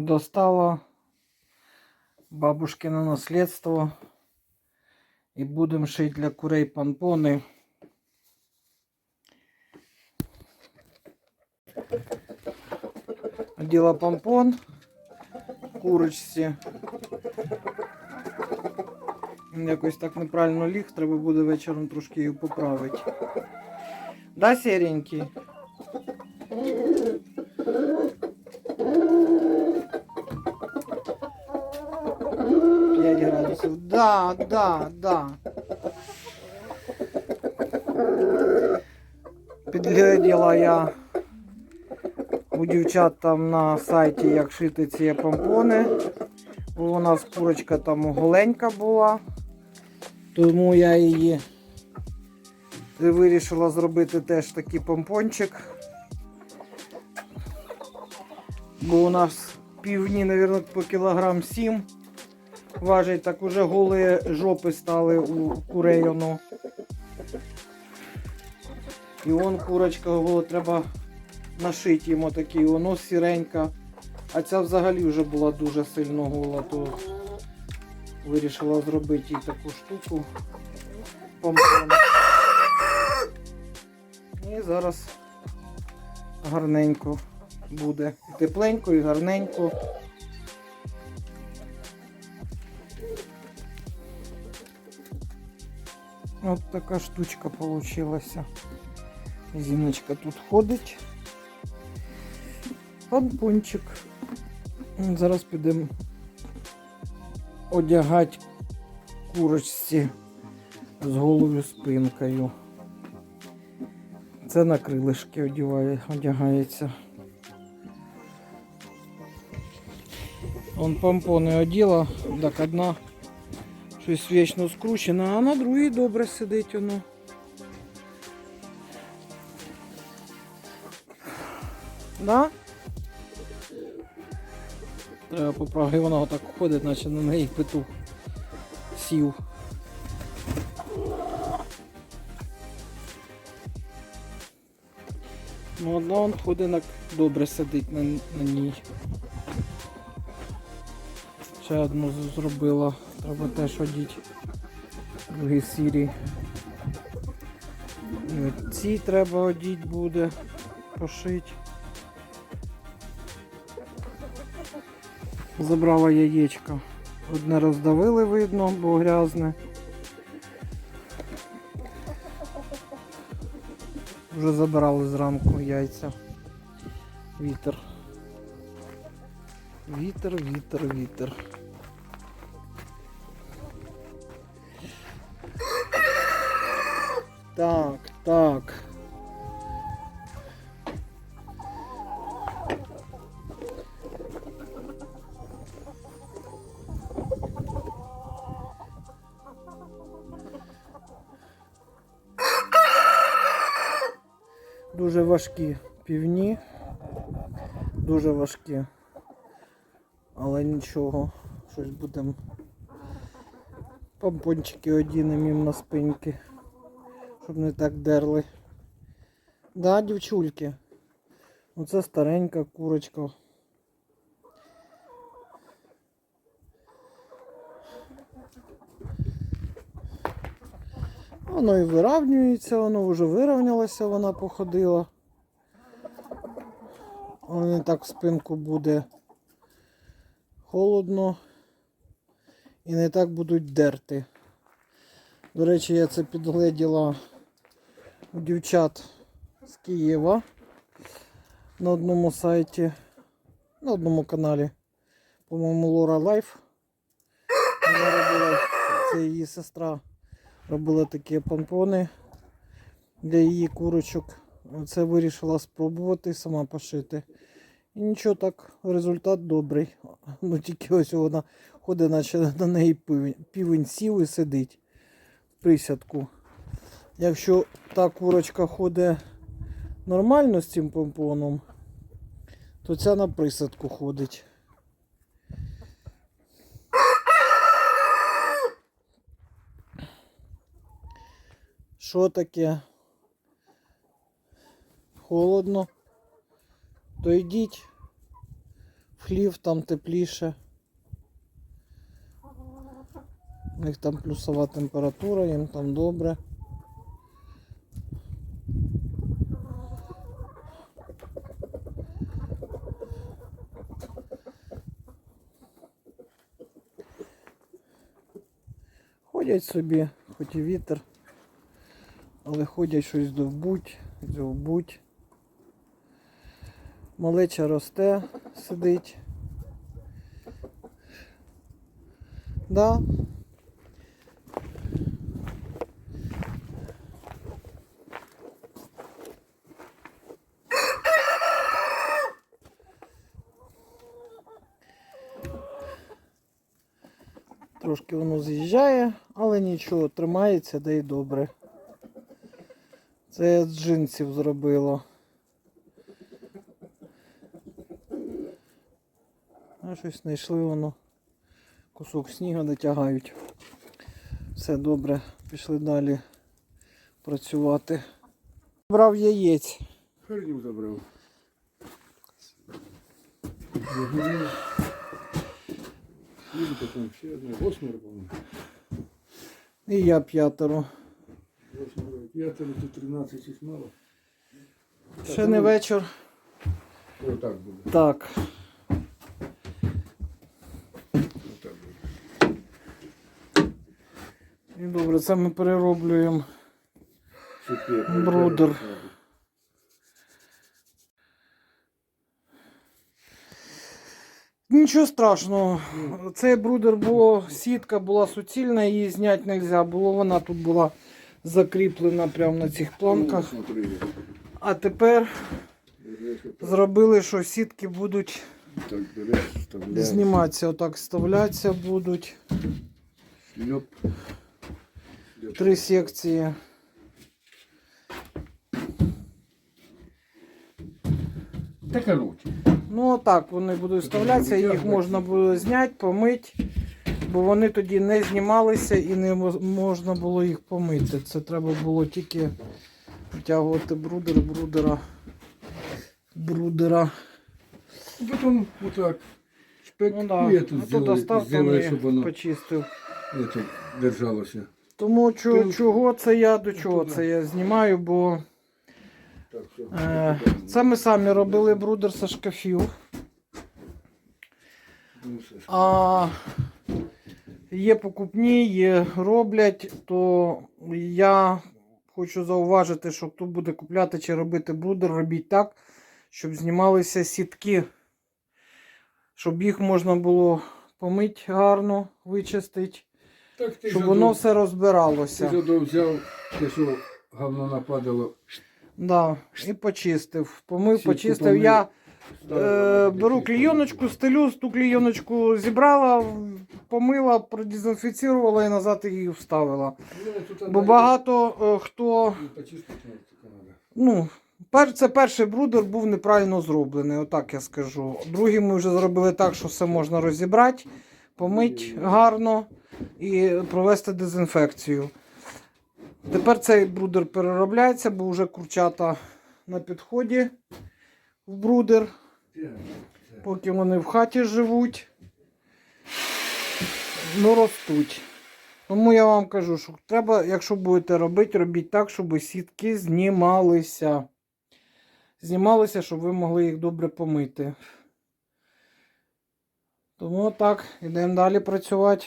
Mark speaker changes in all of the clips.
Speaker 1: Достала бабушкине наслідство. І будемо шити для курей панпони. Оділа помпон курочці. Якось так неправильно ліг, треба буде вечором трошки її поправити. Да, серенький? Градусів. Да, да, да. Підгляділа я у дівчат там на сайті, як шити ці помпони. У нас курочка там голенька була. Тому я її вирішила зробити теж такий помпончик. Бо у нас півні, мабуть, по кілограм 7 важить, так уже голі жопи стали у курей. І вон курочка голо треба нашити йому такий, воно сіренька. А ця взагалі вже була дуже сильно гола, то вирішила зробити їй таку штуку. Помпон. І зараз гарненько буде. Тепленько, і гарненько. От така штучка получилася. Зіночка тут ходить. Помпончик. Зараз підемо одягати курочці з голою спинкою. Це на крилишки одягає, одягається. Он помпони оділа, так одна щось вічно скручена, а на другій добре сидить воно. Да? Треба поправити, вона отак ходить, наче на неї петух сів. Ну, одна он ходить на добре сидить на, на ній. Ще одну зробила, треба теж одіти. Другі сірі. І ці треба одіти буде, пошити. Забрала яєчко. Одне роздавили, видно, бо грязне. Вже забирали зранку яйця. Вітер. Вітер, вітер, вітер. Так, так. Дуже важкі півні. Дуже важкі. Але нічого. Щось будемо. Помпончики одінемо на спинки. Щоб не так дерли. Да, дівчульки. Оце старенька курочка. Воно і виравнюється, воно вже вирівнялося, вона походила. Воно не так в спинку буде холодно і не так будуть дерти. До речі, я це підгледіла у дівчат з Києва на одному сайті, на одному каналі, по-моєму, Лора Лайф. Вона робила, це її сестра робила такі помпони для її курочок. Це вирішила спробувати сама пошити. І нічого так, результат добрий. Ну тільки ось вона ходить, наче на неї півень, півень сів і сидить присядку. Якщо та курочка ходить нормально з цим помпоном, то ця на присадку ходить. Що таке? Холодно. То йдіть в хлів, там тепліше. У них там плюсова температура, їм там добре. Ходять собі, хоч і вітер, але ходять щось довбуть, дзьовбуть. Малеча росте, сидить. Да. Трошки воно з'їжджає, але нічого, тримається, да й добре. Це я з джинсів зробило. А щось знайшли воно. Кусок снігу дотягають. Все добре, пішли далі працювати. Брав яєць.
Speaker 2: Херню забрав. Він потім ще одне. Восьмеро, по-моєму.
Speaker 1: І я п'ятеро.
Speaker 2: Восьмеро. П'ятеро, тут 13 щось мало.
Speaker 1: Ще не вечір.
Speaker 2: Отак буде.
Speaker 1: Так.
Speaker 2: Отак буде.
Speaker 1: І добре, це ми перероблюємо. Брудер. Нічого страшного. Цей брудер було, сітка була суцільна, її зняти не можна було. Вона тут була закріплена прямо на цих планках. А тепер зробили, що сітки будуть зніматися, отак вставлятися будуть. Три секції.
Speaker 2: Та короче.
Speaker 1: Ну так, вони будуть вставлятися, їх можна буде зняти, помити, бо вони тоді не знімалися і не можна було їх помити. Це треба було тільки витягувати брудер, брудера. Брудера.
Speaker 2: Потім отак.
Speaker 1: Ну да.
Speaker 2: я тут
Speaker 1: тут
Speaker 2: зробив,
Speaker 1: остав,
Speaker 2: щоб воно
Speaker 1: почистив.
Speaker 2: это, держалося.
Speaker 1: Тому чо-
Speaker 2: Ти-
Speaker 1: чого це я до чого це я знімаю, бо це ми самі робили брудер зі шкафів. А є покупні, є роблять, то я хочу зауважити, що хто буде купляти чи робити брудер, робіть так, щоб знімалися сітки, щоб їх можна було помити гарно, вичистити, щоб воно все розбиралося.
Speaker 2: ото взяв, те, що говно нападало.
Speaker 1: Да, і почистив. Помив,
Speaker 2: Сітку
Speaker 1: почистив.
Speaker 2: помив,
Speaker 1: Я Е, беру клійоночку, стелю, ту клійоночку зібрала, помила, продезінфіцірувала і назад її вставила. Бо багато е, хто.
Speaker 2: ну.
Speaker 1: Ну, пер, це перший брудер був неправильно зроблений, отак я скажу. Другий ми вже зробили так, що все можна розібрати, помити гарно і провести дезінфекцію. Тепер цей брудер переробляється, бо вже курчата на підході в брудер. Поки вони в хаті живуть, ну ростуть. Тому я вам кажу, що треба, якщо будете робити, робіть так, щоб сітки знімалися. Знімалися, щоб ви могли їх добре помити. Тому так, йдемо далі працювати.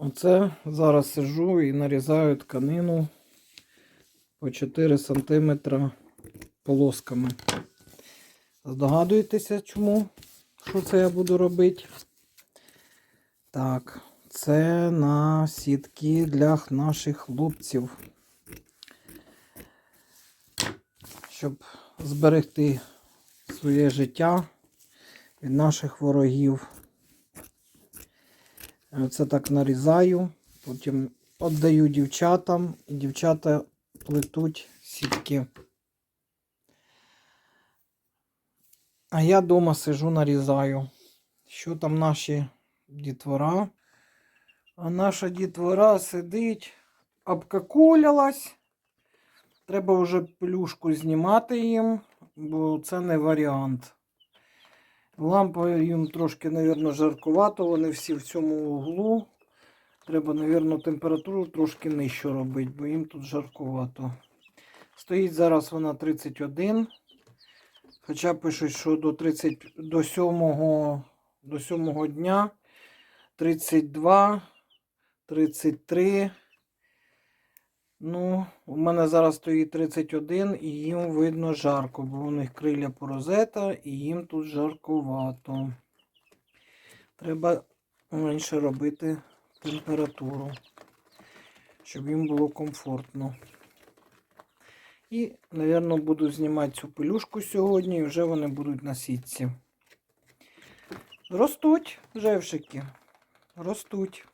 Speaker 1: Оце зараз сижу і нарізаю тканину по 4 см полосками. Здогадуєтеся, чому? Що це я буду робити? Так, це на сітки для наших хлопців. Щоб зберегти своє життя від наших ворогів. Це так нарізаю, потім віддаю дівчатам, і дівчата плетуть сітки. А я вдома сижу, нарізаю. Що там наші дітвора? А наша дітвора сидить, обкакулялась. Треба вже плюшку знімати їм, бо це не варіант. Лампа їм трошки, мабуть, жаркувато. Вони всі в цьому углу. Треба, мабуть, температуру трошки нижче робити, бо їм тут жаркувато. Стоїть зараз вона 31. Хоча пишуть, що до 30, до 7, до 7 дня 32, 33. Ну, у мене зараз стоїть 31 і їм видно жарко, бо у них криля порозета і їм тут жаркувато. Треба менше робити температуру, щоб їм було комфортно. І, мабуть, буду знімати цю пелюшку сьогодні, і вже вони будуть на сітці. Ростуть жевшики. Ростуть.